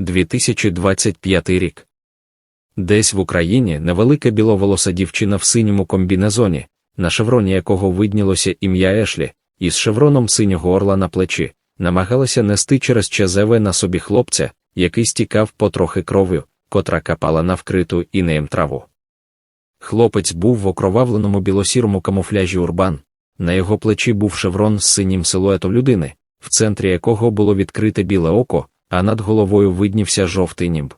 2025 рік. Десь в Україні невелика біловолоса дівчина в синьому комбінезоні, на шевроні якого виднілося ім'я Ешлі, із шевроном синього орла на плечі, намагалася нести через ЧЗВ на собі хлопця, який стікав потрохи кров'ю, котра капала на вкриту інеєм траву. Хлопець був в окровавленому білосірому камуфляжі урбан, на його плечі був шеврон з синім силуетом людини, в центрі якого було відкрите біле око, а над головою виднівся жовтий німб.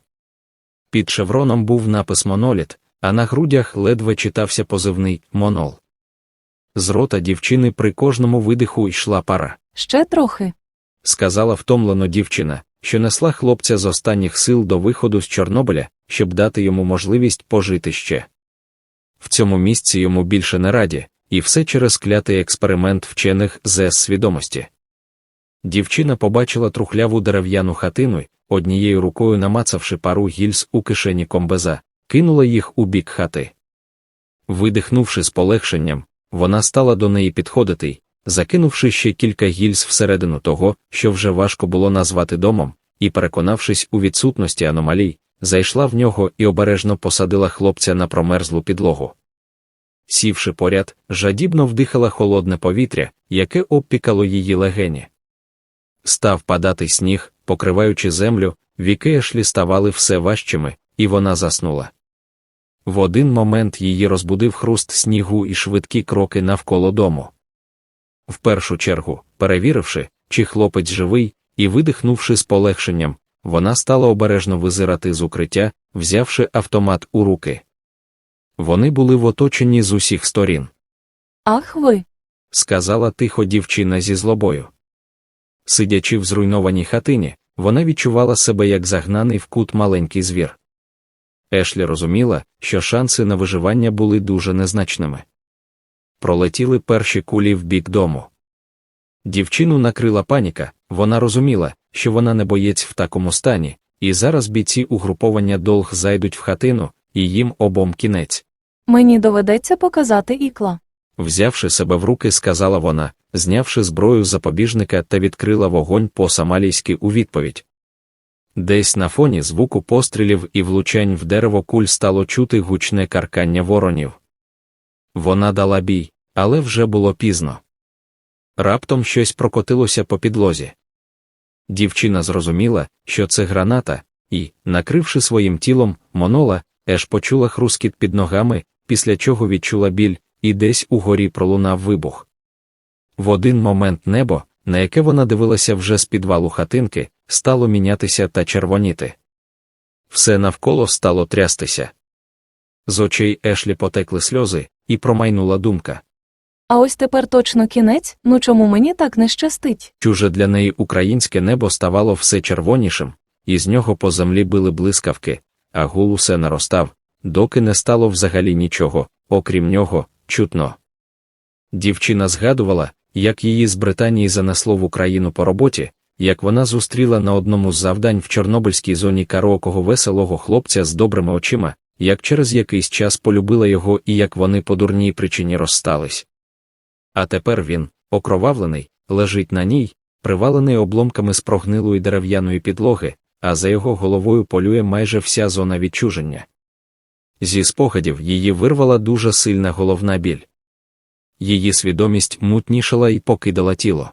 Під шевроном був напис Моноліт, а на грудях ледве читався позивний Монол. З рота дівчини при кожному видиху йшла пара. Ще трохи. Сказала втомлено дівчина, що несла хлопця з останніх сил до виходу з Чорнобиля, щоб дати йому можливість пожити ще. В цьому місці йому більше не раді, і все через клятий експеримент вчених ЗС свідомості. Дівчина побачила трухляву дерев'яну хатину однією рукою намацавши пару гільз у кишені комбеза, кинула їх у бік хати. Видихнувши з полегшенням, вона стала до неї підходити закинувши ще кілька гільз всередину того, що вже важко було назвати домом, і, переконавшись у відсутності аномалій, зайшла в нього і обережно посадила хлопця на промерзлу підлогу. Сівши поряд, жадібно вдихала холодне повітря, яке обпікало її легені. Став падати сніг, покриваючи землю, віки Ешлі ставали все важчими, і вона заснула. В один момент її розбудив хруст снігу і швидкі кроки навколо дому. В першу чергу, перевіривши, чи хлопець живий, і видихнувши з полегшенням, вона стала обережно визирати з укриття, взявши автомат у руки. Вони були в оточенні з усіх сторін, Ах ви. сказала тихо дівчина зі злобою. Сидячи в зруйнованій хатині, вона відчувала себе як загнаний в кут маленький звір. Ешлі розуміла, що шанси на виживання були дуже незначними. Пролетіли перші кулі в бік дому. Дівчину накрила паніка, вона розуміла, що вона не боєць в такому стані, і зараз бійці угруповання долг зайдуть в хатину, і їм обом кінець. Мені доведеться показати ікла. Взявши себе в руки, сказала вона, знявши зброю запобіжника та відкрила вогонь по самалійськи у відповідь. Десь на фоні звуку пострілів і влучань в дерево куль стало чути гучне каркання воронів. Вона дала бій, але вже було пізно. Раптом щось прокотилося по підлозі. Дівчина зрозуміла, що це граната, і, накривши своїм тілом, монола, еш почула хрускіт під ногами, після чого відчула біль, і десь угорі пролунав вибух. В один момент небо, на яке вона дивилася вже з підвалу хатинки, стало мінятися та червоніти. Все навколо стало трястися. З очей Ешлі потекли сльози, і промайнула думка. А ось тепер точно кінець, ну чому мені так не щастить? Чуже для неї українське небо ставало все червонішим, і з нього по землі били блискавки, а гул усе наростав, доки не стало взагалі нічого, окрім нього, чутно. Дівчина згадувала, як її з Британії занесло в Україну по роботі, як вона зустріла на одному з завдань в Чорнобильській зоні караокого веселого хлопця з добрими очима, як через якийсь час полюбила його і як вони по дурній причині розстались. А тепер він, окровавлений, лежить на ній, привалений обломками з прогнилої дерев'яної підлоги, а за його головою полює майже вся зона відчуження. Зі спогадів її вирвала дуже сильна головна біль. Її свідомість мутнішала і покидала тіло.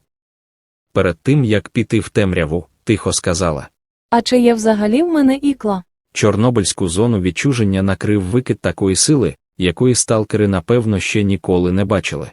Перед тим як піти в темряву, тихо сказала А чи є взагалі в мене ікла? Чорнобильську зону відчуження накрив викид такої сили, якої сталкери напевно ще ніколи не бачили.